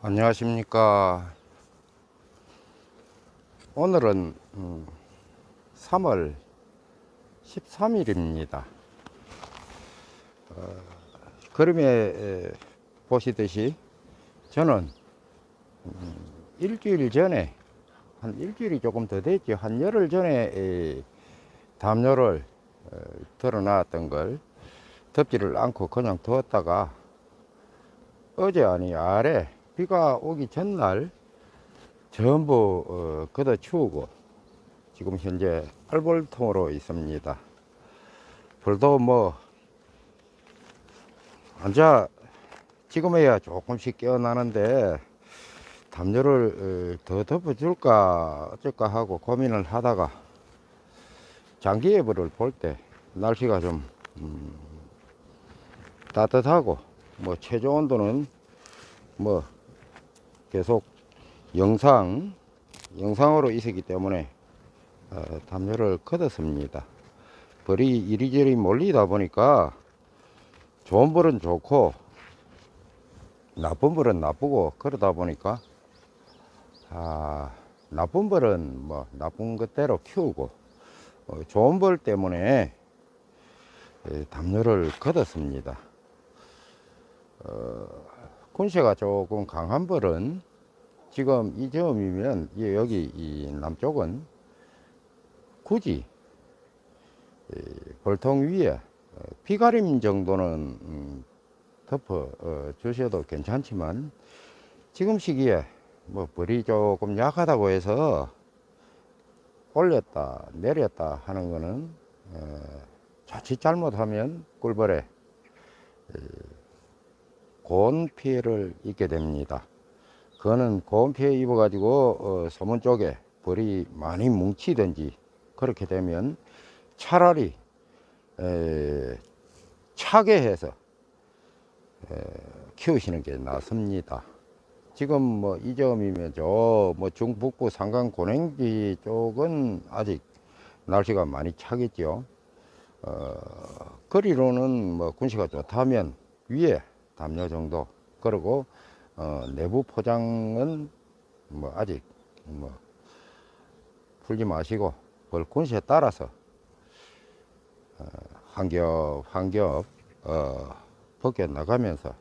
안녕하십니까. 오늘은 음, 3월 13일입니다. 어, 그림에 에, 보시듯이 저는 음, 일주일 전에 한 일주일이 조금 더 됐죠. 한 열흘 전에 에, 담요를 어, 드러놨던 걸 덮지를 않고 그냥 두었다가 어제 아니 아래 비가 오기 전날 전부 어, 걷어 치우고 지금 현재 팔벌통으로 있습니다. 벌도 뭐 앉아 지금에야 조금씩 깨어나는데 담요를 어, 더 덮어줄까 어쩔까 하고 고민을 하다가 장기 예보를 볼 때 날씨가 좀 음, 따뜻하고 뭐 최저 온도는 뭐 계속 영상 영상으로 있었기 때문에 어, 담요를 걷었습니다. 벌이 이리저리 몰리다 보니까 좋은 벌은 좋고 나쁜 벌은 나쁘고 그러다 보니까 아 나쁜 벌은 뭐 나쁜 것대로 키우고 어, 좋은 벌 때문에 에, 담요를 걷었습니다. 어, 군세가 조금 강한 벌은 지금 이 점이면 이- 여기 이 남쪽은 굳이 이 벌통 위에 어, 비가림 정도는 음, 덮어 어, 주셔도 괜찮지만 지금 시기에 뭐 벌이 조금 약하다고 해서 올렸다 내렸다 하는 거는 어, 자칫 잘못하면 꿀벌에 고온 피해를 입게 됩니다. 그거는 고온 피해 입어가지고 어, 소문 쪽에 벌이 많이 뭉치든지 그렇게 되면 차라리 에, 차게 해서 에, 키우시는 게 낫습니다. 지금 뭐 이 점이면 저 뭐 중북부 산간 고냉지 쪽은 아직 날씨가 많이 차겠죠. 어, 거리로는 뭐 군시가 좋다면 위에 담요 정도 그리고 어, 내부 포장은 뭐 아직 뭐 풀지 마시고 벌 군시에 따라서 어, 한겹 한겹 어, 벗겨 나가면서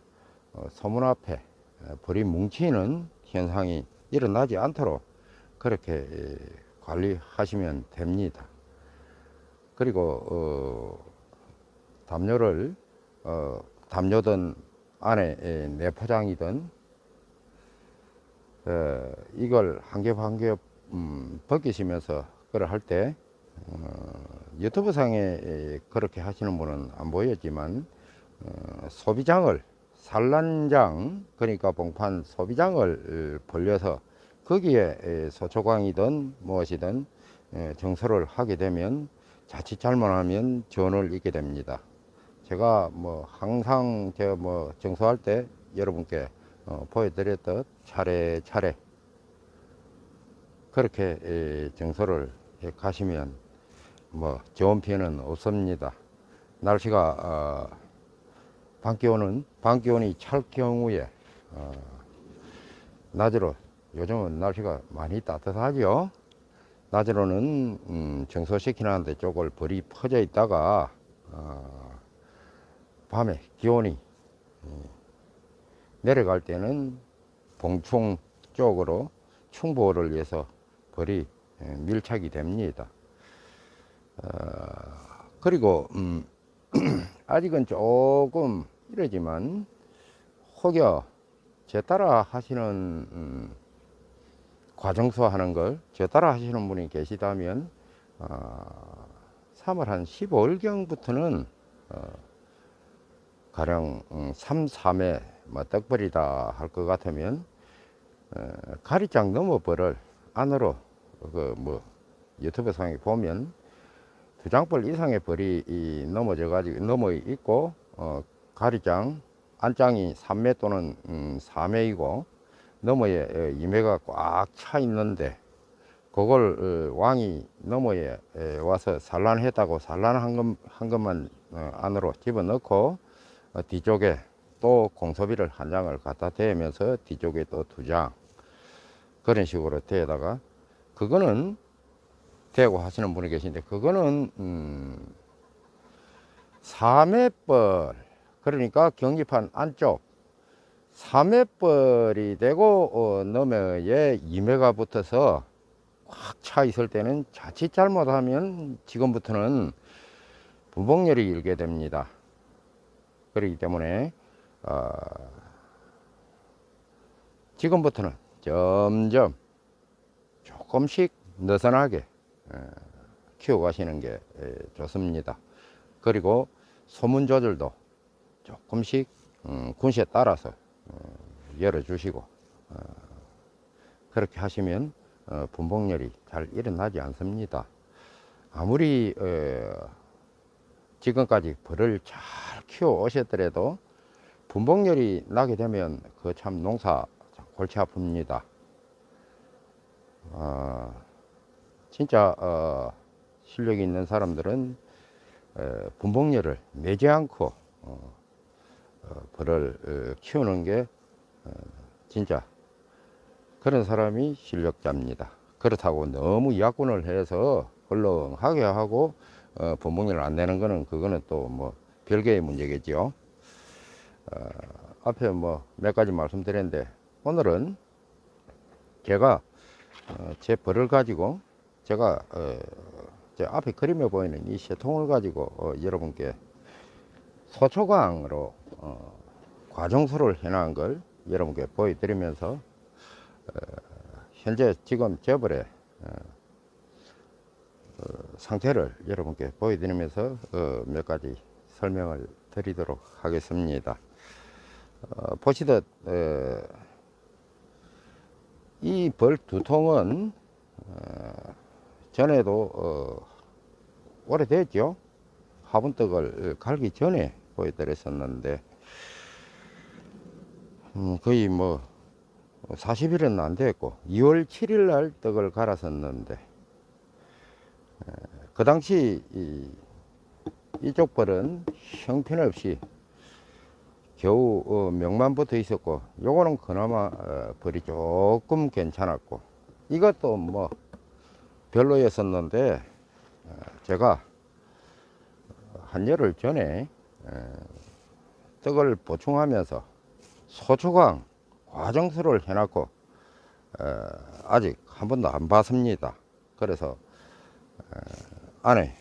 어, 소문 앞에 어, 벌이 뭉치는 현상이 일어나지 않도록 그렇게 에, 관리하시면 됩니다. 그리고 어, 담요를 어, 담요든 안에 에, 내포장이든 어, 이걸 한 겹 한겹 음, 벗기시면서 그걸 할 때 어, 유튜브 상에 에, 그렇게 하시는 분은 안 보였지만 어, 소비장을 산란장 그러니까 봉판 소비장을 어, 벌려서 거기에 에, 소초광이든 무엇이든 에, 정서를 하게 되면 자칫 잘못하면 전을 잊게 됩니다. 제가 뭐 항상 제가 뭐 정서할 때 여러분께 어, 보여드렸듯 차례차례 그렇게 에, 정서를 해 가시면 뭐 좋은 피해는 없습니다. 날씨가 어, 밤 기온은 밤 기온이 찰 경우에 어, 낮으로 요즘은 날씨가 많이 따뜻하죠. 낮으로는 음, 정서시키는데 쪽을 벌이 퍼져 있다가 어, 밤에 기온이 음, 내려갈 때는 봉충 쪽으로 충보를 위해서 벌이 예, 밀착이 됩니다. 어, 그리고 음, 아직은 조금 이러지만 혹여 제 따라 하시는 음, 과정서 하는 걸 제 따라 하시는 분이 계시다면 어, 3월 한 15일경부터는 어, 가령 음, 3, 3회 뭐 떡벌이다 할 것 같으면 어, 가리장 넘어 벌을 안으로 그 뭐 유튜브 상에 보면 두 장벌 이상의 벌이 이 넘어져 가지고 넘어 있고 어, 가리장 안장이 3매 또는 음, 4매이고 너머에 2매가 꽉 차 있는데 그걸 어, 왕이 너머에 에, 와서 산란했다고 산란한 것, 한 것만 어, 안으로 집어넣고 어, 뒤쪽에 또 공소비를 한 장을 갖다 대면서 뒤쪽에 또 두 장. 그런 식으로 대다가 그거는 대고 하시는 분이 계신데 그거는 음, 3회벌. 그러니까 경기판 안쪽. 3회벌이 되고 어, 너머에 2매가 붙어서 꽉차 있을 때는 자칫 잘못하면 지금부터는 분봉열이 일게 됩니다. 그렇기 때문에 어, 지금부터는 점점 조금씩 느슨하게 어, 키워가시는 게 에, 좋습니다. 그리고 소문 조절도 조금씩 음, 군시에 따라서 어, 열어주시고 어, 그렇게 하시면 어, 분봉열이 잘 일어나지 않습니다. 아무리 어, 지금까지 벌을 잘 키워 오셨더라도 분봉열이 나게 되면 그 참 농사 참 골치 아픕니다. 어, 진짜 어, 실력이 있는 사람들은 어, 분봉열을 내지 않고 어, 어, 벌을 어, 키우는 게 어, 진짜 그런 사람이 실력자입니다. 그렇다고 너무 약군을 해서 헐렁하게 하고 어, 분봉열을 안 내는 거는 그거는 또 뭐 별개의 문제겠죠. 어, 앞에 뭐 몇 가지 말씀드렸는데 오늘은 제가 어, 제 벌을 가지고 제가 어, 제 앞에 그림에 보이는 이 세통을 가지고 어, 여러분께 소초광으로 어, 과정수를 해놓은 걸 여러분께 보여드리면서 어, 현재 지금 재벌의 어, 어, 상태를 여러분께 보여드리면서 어, 몇 가지 설명을 드리도록 하겠습니다. 어, 보시듯 어, 이벌 두 통은 어, 전에도 어, 오래됐죠. 화분떡을 갈기 전에 보여드렸었는데 음, 거의 뭐 40일은 안 됐고 2월 7일 날 떡을 갈았었는데 에, 그 당시 이, 이쪽 벌은 형편없이 겨우 어, 명만 붙어 있었고 요거는 그나마 어, 벌이 조금 괜찮았고 이것도 뭐 별로였었는데 어, 제가 한 열흘 전에 에, 떡을 보충하면서 소초광 과정수를 해놨고 어, 아직 한 번도 안 봤습니다. 그래서 어, 안에 에,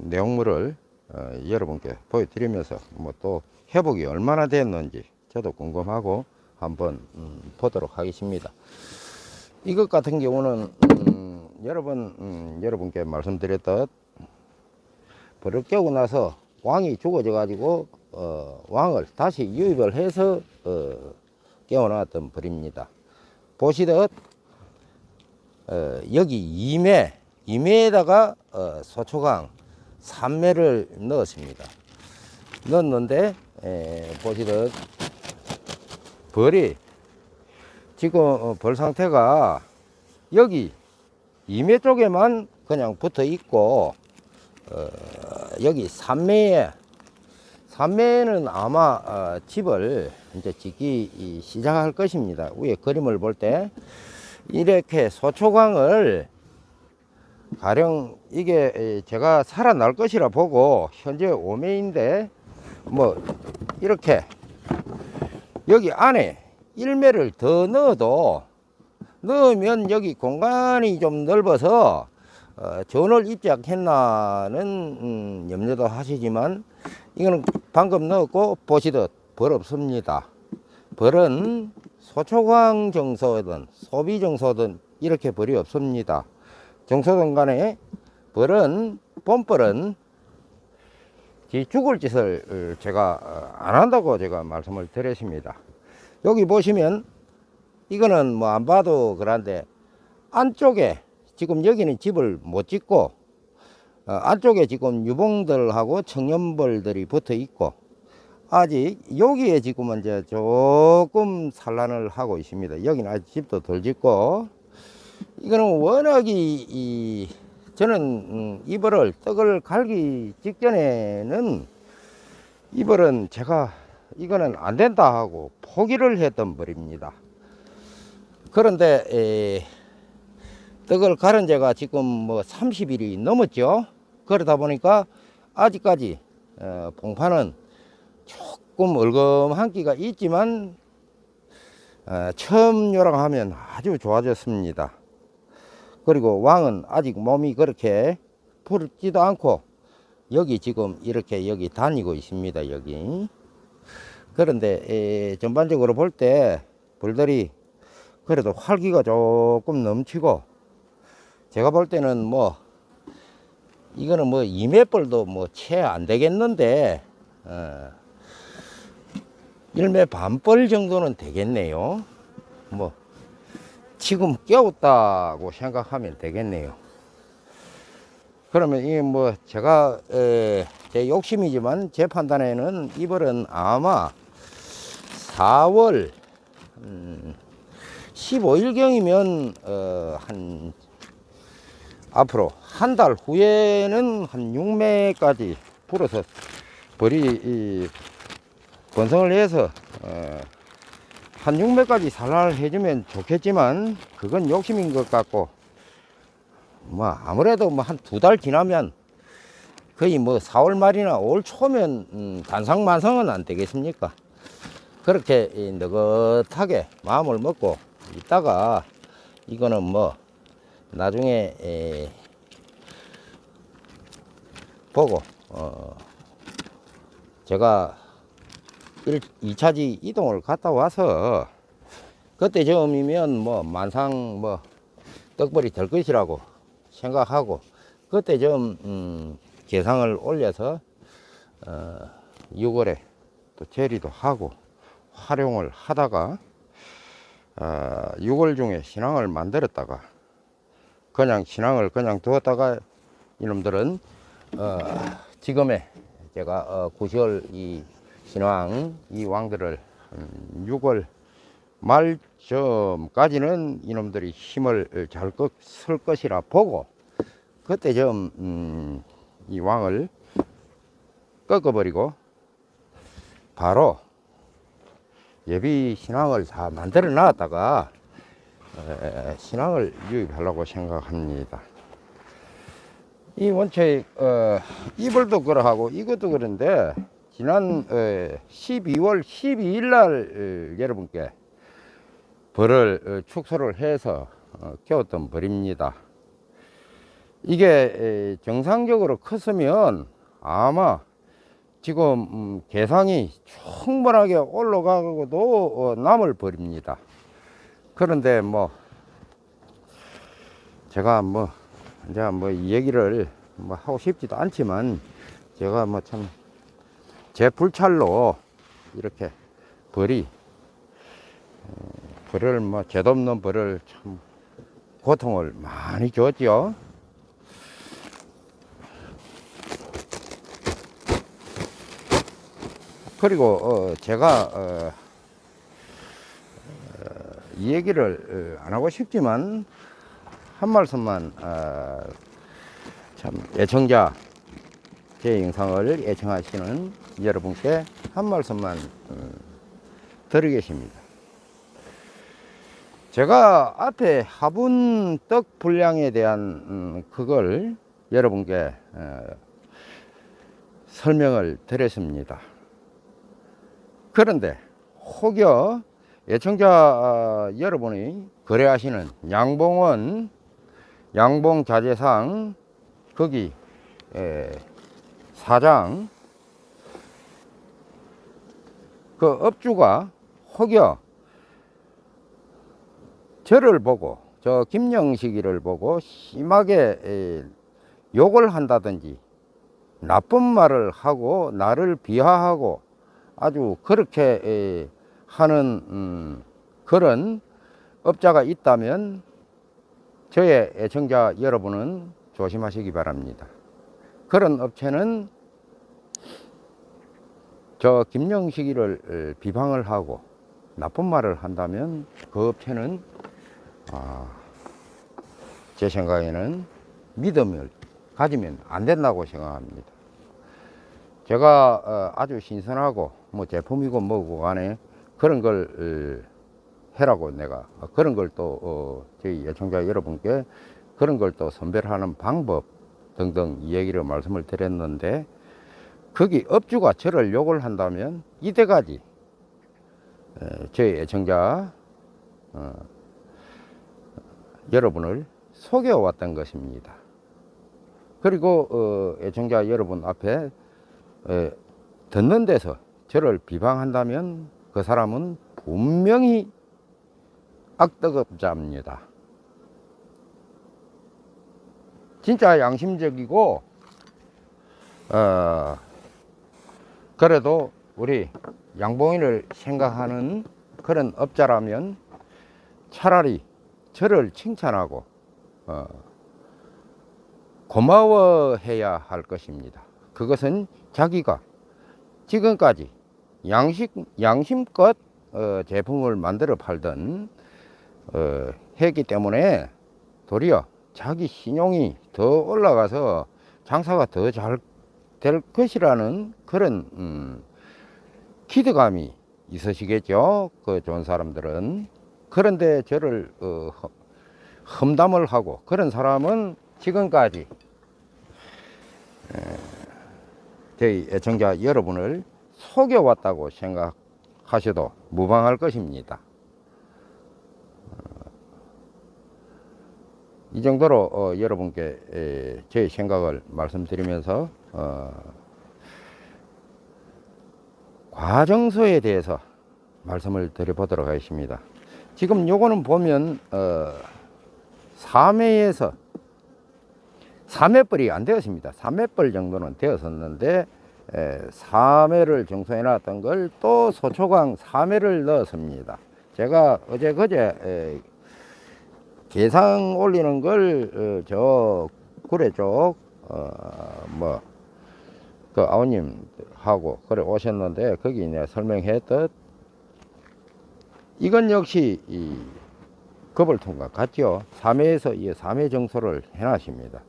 내용물을 어, 여러분께 보여드리면서 뭐 또 회복이 얼마나 됐는지 저도 궁금하고 한번 음, 보도록 하겠습니다. 이것 같은 경우는 음, 여러분 음, 여러분께 말씀드렸듯 벌을 깨고 나서 왕이 죽어져 가지고 어, 왕을 다시 유입을 해서 어, 깨어났던 벌입니다. 보시듯 어, 여기 2매 2매에다가 어, 소초강 3매를 넣었습니다. 넣었는데 에, 보시듯 벌이 지금 어, 벌 상태가 여기 2매 쪽에만 그냥 붙어 있고 어, 여기 3매에 3매는 아마 어, 집을 이제 짓기 이, 시작할 것입니다. 위에 그림을 볼 때 이렇게 소초광을 가령 이게 에, 제가 살아날 것이라 보고 현재 5매인데 뭐 이렇게 여기 안에 1매를 더 넣어도 넣으면 여기 공간이 좀 넓어서 어, 전월 입작했나는 음, 염려도 하시지만 이거는 방금 넣었고 보시듯 벌 없습니다. 벌은 소초광 정소든 소비 정소든 이렇게 벌이 없습니다. 정소든 간에 벌은 봄벌은 지 죽을 짓을 어, 제가 어, 안 한다고 제가 말씀을 드렸습니다. 여기 보시면 이거는 뭐 안 봐도 그런데 안쪽에 지금 여기는 집을 못 짓고 어, 안쪽에 지금 유봉들하고 청년벌들이 붙어 있고 아직 여기에 지금은 이제 조금 산란을 하고 있습니다. 여기는 아직 집도 덜 짓고 이거는 워낙 이 이 저는 음, 이벌을 떡을 갈기 직전에는 이벌은 제가 이거는 안 된다 하고 포기를 했던 벌입니다. 그런데 에, 떡을 가른 지가 지금 뭐 30일이 넘었죠. 그러다 보니까 아직까지 어, 봉파는 조금 얼금한 기가 있지만 어, 처음 요랑하면 아주 좋아졌습니다. 그리고 왕은 아직 몸이 그렇게 부르지도 않고 여기 지금 이렇게 여기 다니고 있습니다. 여기 그런데 에, 전반적으로 볼 때 벌들이 그래도 활기가 조금 넘치고 제가 볼 때는 뭐 이거는 뭐 이매벌도 뭐 채 안 되겠는데 어, 일매 반벌 정도는 되겠네요. 뭐 지금 깨웠다고 생각하면 되겠네요. 그러면 이뭐 제가 에, 제 욕심이지만 제 판단에는 이 벌은 아마 4월 음, 15일경이면 어, 한 앞으로 한 달 후에는 한 6매까지 불어서 벌이 이 번성을 해서 어, 한 6매까지 산란을 해주면 좋겠지만 그건 욕심인 것 같고 뭐 아무래도 뭐 한 두 달 지나면 거의 뭐 4월 말이나 5월 초면 음, 단상만성은 안 되겠습니까? 그렇게 이 느긋하게 마음을 먹고 있다가 이거는 뭐 나중에 에, 보고 어 제가 1, 2차지 이동을 갔다 와서 그때 즈음이면 뭐 만상 뭐 떡벌이 될 것이라고 생각하고 그때 좀 음, 계상을 올려서 어, 6월에 또 재리도 하고 활용을 하다가 어, 6월 중에 신앙을 만들었다가 그냥 신앙을 그냥 두었다가 이놈들은 어, 지금의 제가 어, 9월 이 신왕 이 왕들을 음, 6월 말쯤까지는 이놈들이 힘을 잘 쓸 것이라 보고 그때 좀 음, 이 왕을 꺾어버리고 바로 예비 신앙을 다 만들어 놨다가 에, 신앙을 유입하려고 생각합니다. 이 원체 어, 이불도 그러하고 이것도 그런데 지난 어, 12월 12일 날 어, 여러분께 벌을 어, 축소를 해서 어, 키웠던 벌입니다. 이게 에, 정상적으로 컸으면 아마 지금 음, 개상이 충분하게 올라가고도 어, 남을 벌입니다. 그런데 뭐 제가 뭐 이제 뭐이 얘기를 뭐 하고 싶지도 않지만 제가 뭐참 제 불찰로 이렇게 벌이 어, 벌을 뭐 죄없는 벌을 참 고통을 많이 줬죠. 그리고 어, 제가 어, 어, 이 얘기를 어, 안 하고 싶지만 한 말씀만 어, 참 애청자 제 영상을 애청하시는 여러분께 한 말씀만 어, 드리 겠습니다. 제가 앞에 화분 떡 분량에 대한 음, 그걸 여러분께 어, 설명을 드렸습니다. 그런데 혹여 예청자 어, 여러분이 거래하시는 양봉원 양봉 자재상 거기 에, 사장 그 업주가 혹여 저를 보고 저 김영식이를 보고 심하게 에, 욕을 한다든지 나쁜 말을 하고 나를 비하하고 아주 그렇게 에, 하는 음, 그런 업자가 있다면 저의 애청자 여러분은 조심하시기 바랍니다. 그런 업체는 저 김영식이를 에, 비방을 하고 나쁜 말을 한다면 그 업체는 아, 제 생각에는 믿음을 가지면 안 된다고 생각합니다. 제가 어, 아주 신선하고 뭐 제품이고 뭐고 간에 그런 걸 어, 해라고 내가 어, 그런 걸또 어, 저희 예청자 여러분께 그런 걸 또 선별하는 방법 등등 얘기를 말씀을 드렸는데 거기 업주가 저를 욕을 한다면 이때까지 에, 저희 애청자 어, 여러분을 속여왔던 것입니다. 그리고 어, 애청자 여러분 앞에 에, 듣는 데서 저를 비방한다면 그 사람은 분명히 악덕업자입니다. 진짜 양심적이고 어, 그래도 우리 양봉인을 생각하는 그런 업자라면 차라리 저를 칭찬하고 어, 고마워해야 할 것입니다. 그것은 자기가 지금까지 양식, 양심껏 어, 제품을 만들어 팔던 어, 했기 때문에 도리어 자기 신용이 더 올라가서 장사가 더 잘 될 것이라는 그런 음, 기대감이 있으시겠죠. 그 좋은 사람들은 그런데 저를 어, 험- 험담을 하고 그런 사람은 지금까지 에, 저희 애청자 여러분을 속여왔다고 생각하셔도 무방할 것입니다. 어, 이 정도로 어, 여러분께 에, 제 생각을 말씀드리면서 어, 과정서에 대해서 말씀을 드려보도록 하겠습니다. 지금 요거는 보면 어, 3회에서 3회벌이 안 되었습니다. 3회벌 정도는 되었었는데 에, 3회를 정소해 놨던 걸 또 소초강 3회를 넣었습니다. 제가 어제 그제 에, 계상 올리는 걸저 구례 쪽 어, 뭐, 그 아버님 하고 그래 오셨는데 거기 내가 설명했듯 이건 역시 이 거벌통과 같죠. 3회에서 이 3회 정소를 해놨습니다.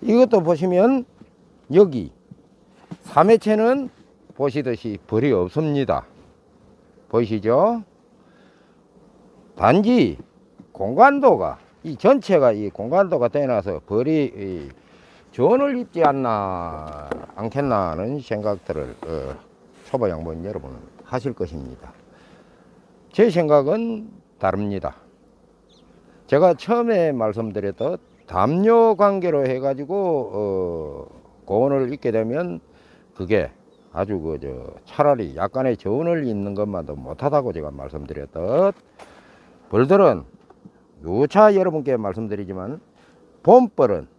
이것도 보시면 여기 3회체는 보시듯이 벌이 없습니다. 보이시죠? 단지 공간도가 이 전체가 이 공간도가 되나서 벌이 이 전을 입지 않나 않겠나는 생각들을 어, 초보 양반 여러분은 하실 것입니다. 제 생각은 다릅니다. 제가 처음에 말씀드렸던 담요 관계로 해가지고 어, 고온을 입게 되면 그게 아주 그 저 차라리 약간의 저온을 입는 것만도 못하다고 제가 말씀드렸던 벌들은 누차 여러분께 말씀드리지만 봄벌은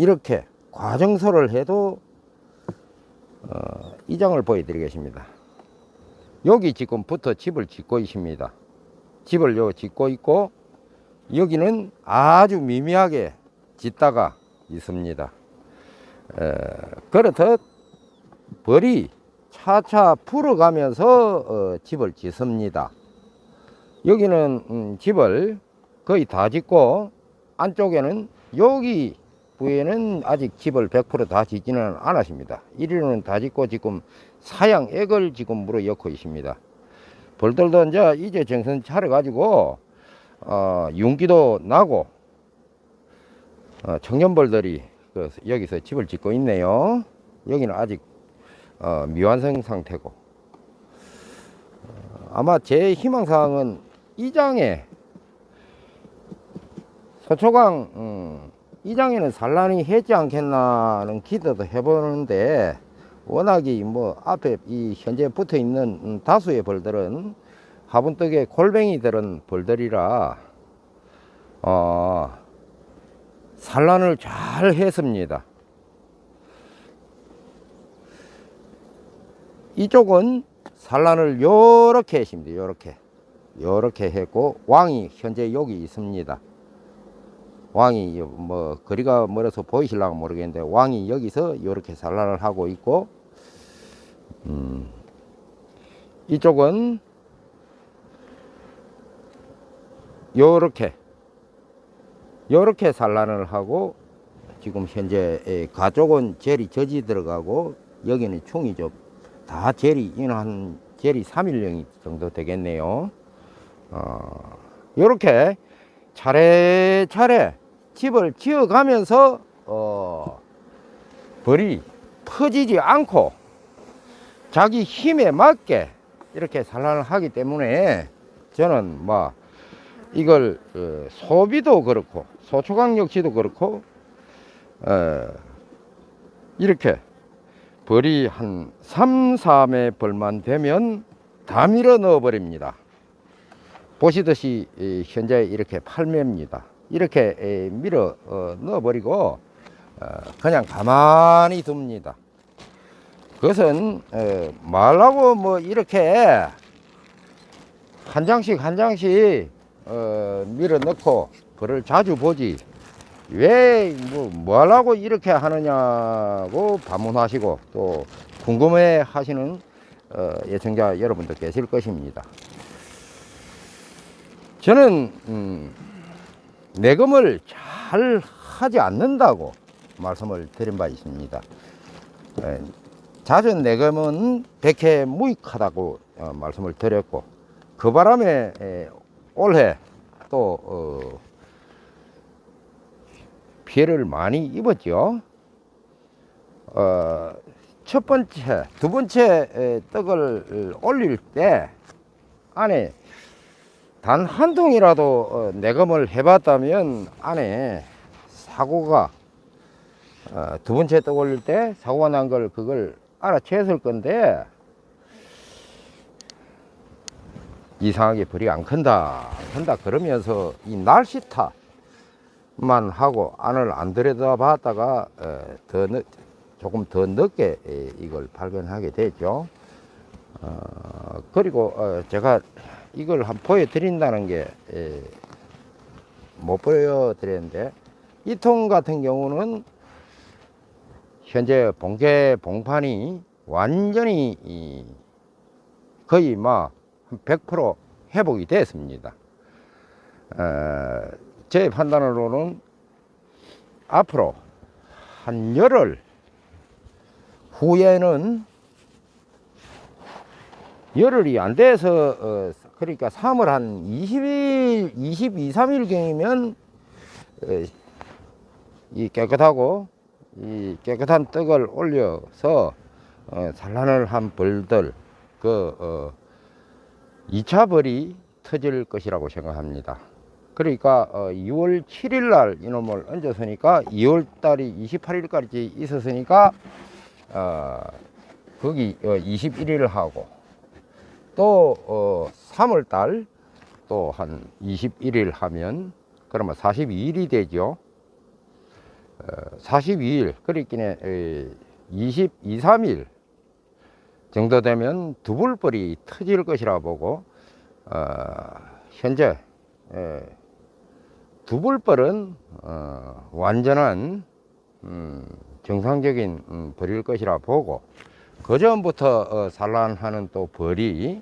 이렇게 과정소를 해도 어, 이 장을 보여드리겠습니다. 여기 지금 부터 집을 짓고 있습니다. 집을 요 짓고 있고 여기는 아주 미미하게 짓다가 있습니다. 에, 그렇듯 벌이 차차 풀어가면서 어, 집을 짓습니다. 여기는 음, 집을 거의 다 짓고 안쪽에는 여기 부에는 아직 집을 100%다 짓지는 않았습니다. 이리로는 다 짓고 지금 사양액을 지금 물어 엮고 있습니다. 벌들도 이제 이제 정신 차려 가지고 어, 윤기도 나고 어, 청년벌들이 그 여기서 집을 짓고 있네요. 여기는 아직 어, 미완성 상태고 어, 아마 제 희망사항은 이 장에 서초강 음, 이 장에는 산란이 했지 않겠나는 기대도 해보는데 워낙이 뭐 앞에 이 현재 붙어 있는 음, 다수의 벌들은 화분떡에 골뱅이 들은 벌들이라 어, 산란을 잘 했습니다. 이쪽은 산란을 요렇게 했습니다. 요렇게 요렇게 했고 왕이 현재 여기 있습니다. 왕이 요- 뭐 거리가 멀어서 보이실랑가 모르겠는데 왕이 여기서 이렇게 산란을 하고 있고 음, 이쪽은 요렇게 요렇게 산란을 하고 지금 현재 에, 가쪽은 젤이 젖이 들어가고 여기는 충이 좀다 젤이 한 젤이 3일령 정도 되겠네요. 어, 요렇게 차례차례 집을 지어가면서 어, 벌이 퍼지지 않고 자기 힘에 맞게 이렇게 산란을 하기 때문에 저는 뭐 이걸 어, 소비도 그렇고 소초강 역시도 그렇고 어, 이렇게 벌이 한 3, 4매 벌만 되면 다 밀어 넣어 버립니다. 보시듯이 이, 현재 이렇게 8매입니다. 이렇게 에, 밀어 어, 넣어 버리고 어, 그냥 가만히 둡니다. 그것은 에, 말라고 뭐 이렇게 한 장씩 한 장씩 어, 밀어 넣고 벌을 자주 보지 왜뭐 뭐하려고 이렇게 하느냐고 반문하시고 또 궁금해 하시는 어, 예청자 여러분도 계실 것입니다. 저는 음, 내금을 잘 하지 않는다고 말씀을 드린 바 있습니다. 에, 잦은 내금은 백해 무익하다고 어, 말씀을 드렸고 그 바람에 에, 올해 또 어, 피해를 많이 입었죠. 어, 첫 번째, 두 번째 에, 떡을 올릴 때 안에 단 한 통이라도 어, 내검을 해봤다면 안에 사고가 어, 두 번째 떡 올릴 때 사고가 난 걸 그걸 알아챘을 건데 이상하게 벌이 안 큰다 안 큰다 그러면서 이 날씨 탓만 하고 안을 안 들여다 봤다가 어, 더 늦, 조금 더 늦게 에, 이걸 발견하게 됐죠. 어, 그리고 어, 제가 이걸 한번 보여드린다는 게 못 보여드렸는데 이 통 같은 경우는 현재 봉개 봉판이 완전히 이 거의 뭐100% 회복이 됐습니다. 어, 제 판단으로는 앞으로 한 열흘 후에는 열흘이 안 돼서 어, 그러니까 3월 한 20일, 22, 3일경이면 어, 이 깨끗하고 이 깨끗한 떡을 올려서 어, 산란을 한 벌들 그 어, 2차 벌이 터질 것이라고 생각합니다. 그러니까 어, 2월 7일 날 이놈을 얹었으니까 2월 달이 28일까지 있었으니까 어, 거기 어, 21일 하고 또 어, 3월 달 또 한 21일 하면 그러면 42일이 되죠. 어, 42일 그렇기에 22, 3일 정도 되면 두불벌이 터질 것이라 보고 어, 현재 에, 두불벌은 어, 완전한 음, 정상적인 음, 벌일 것이라 보고 그 전부터 어, 산란하는 또 벌이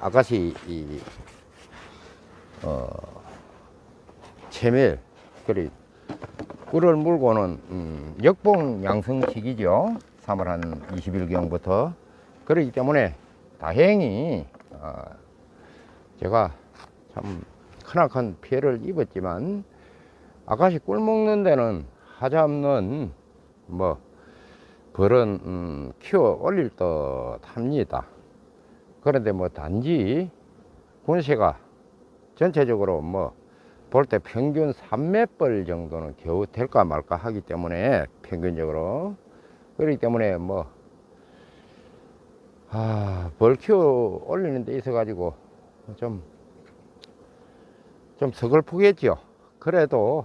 아가씨 이, 어, 채밀 그리 꿀을 물고는 음, 역봉 양성식이죠. 3월 한 20일경부터 그렇기 때문에 다행히 어, 제가 참 크나큰 피해를 입었지만 아가씨 꿀 먹는 데는 하자 없는 뭐 벌은 음, 키워 올릴 듯 합니다. 그런데 뭐 단지 군세가 전체적으로 뭐 볼 때 평균 3매벌 정도는 겨우 될까 말까 하기 때문에 평균적으로 그렇기 때문에 뭐 아, 벌 키워 올리는 데 있어 가지고 좀, 좀 서글프겠죠. 그래도,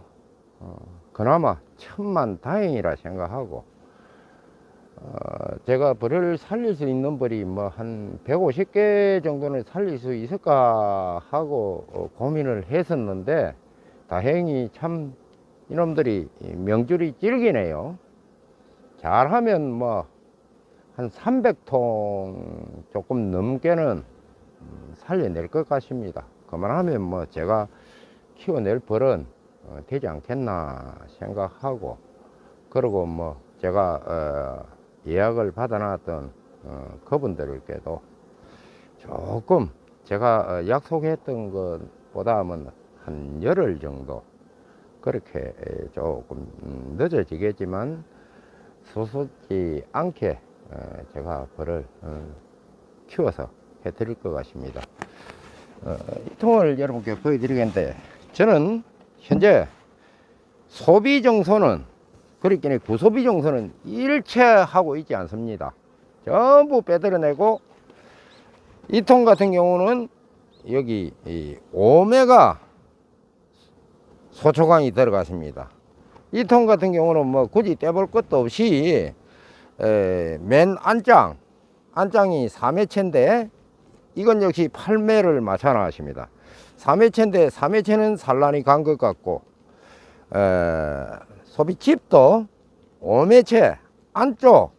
어, 그나마 천만 다행이라 생각하고, 어, 제가 벌을 살릴 수 있는 벌이 뭐 한 150개 정도는 살릴 수 있을까 하고 어, 고민을 했었는데, 다행히 참 이놈들이 명줄이 찔기네요. 잘하면 뭐, 한 300통 조금 넘게는 음, 살려낼 것 같습니다. 그만하면 뭐 제가 키워낼 벌은 어, 되지 않겠나 생각하고 그리고 뭐 제가 어, 예약을 받아놨던 어, 그분들께도 조금 제가 어, 약속했던 것보다는 한 열흘 정도 그렇게 에, 조금 음, 늦어지겠지만 소소지 않게 어, 제가 벌을 어, 키워서 해드릴 것 같습니다. 어, 이 통을 여러분께 보여드리겠는데 저는 현재 소비 정서는 그렇긴 구소비 정서는 일체 하고 있지 않습니다. 전부 빼들어내고 이 통 같은 경우는 여기 이 오메가 소초광이 들어갔습니다. 이 통 같은 경우는 뭐 굳이 떼볼 것도 없이 에, 맨 안장 안장이 3회체인데 이건 역시 8매를 맞춰 나왔습니다. 3회체인데 3회체는 산란이 간 것 같고 에, 소비집도 5매체 안쪽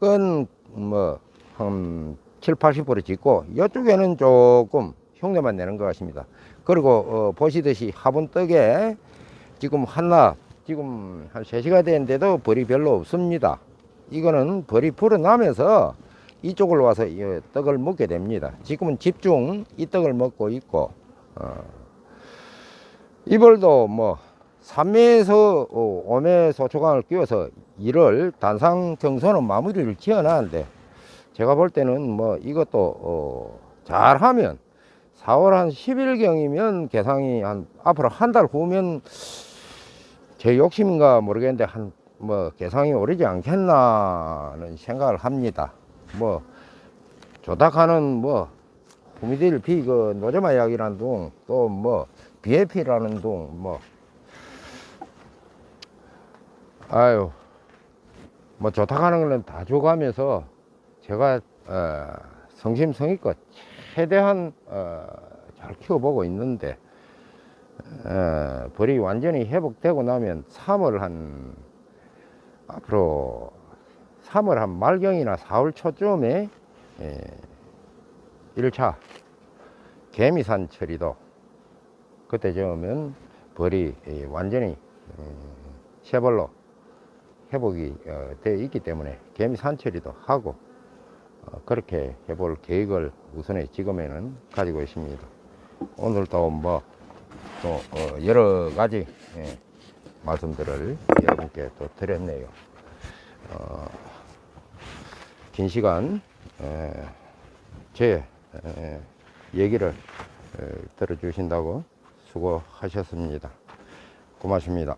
그건 뭐한 7, 80% 짓고 이쪽에는 조금 흉내만 내는 것 같습니다. 그리고 어, 보시듯이 화분 떡에 지금 한낮 지금 한 3시가 됐는데도 벌이 별로 없습니다. 이거는 벌이 불어나면서 이쪽을 와서 이 떡을 먹게 됩니다. 지금은 집중 이 떡을 먹고 있고 어, 이 벌도 뭐 3매에서 5매 소초강을 끼워서 이를 단상 경선은 마무리를 지어놨는데 제가 볼 때는 뭐 이것도 어, 잘하면 4월 한 10일경이면 개상이 한 앞으로 한 달 후면 제 욕심인가 모르겠는데 한 뭐 개상이 오르지 않겠나는 생각을 합니다. 뭐 조닥하는 뭐 후미들 비그 노점아 이야기라는 둥또 뭐 BAP라는 둥뭐 아유 뭐 조닥하는 거는 다 줘가면서 제가 어, 성심성의껏 최대한 어, 잘 키워보고 있는데 어, 벌이 완전히 회복되고 나면 3월 한 앞으로 3월 한 말경이나 4월 초쯤에 예, 1차 개미산 처리도 그때 저으면 벌이 예, 완전히 음, 쉐벌로 회복이 어, 되어 있기 때문에 개미 산처리도 하고 어, 그렇게 해볼 계획을 우선에 지금에는 가지고 있습니다. 오늘도 뭐또 어, 여러 가지 예, 말씀들을 여러분께 또 드렸네요. 어, 긴 시간 에, 제 에, 얘기를 에, 들어주신다고 수고하셨습니다. 고맙습니다.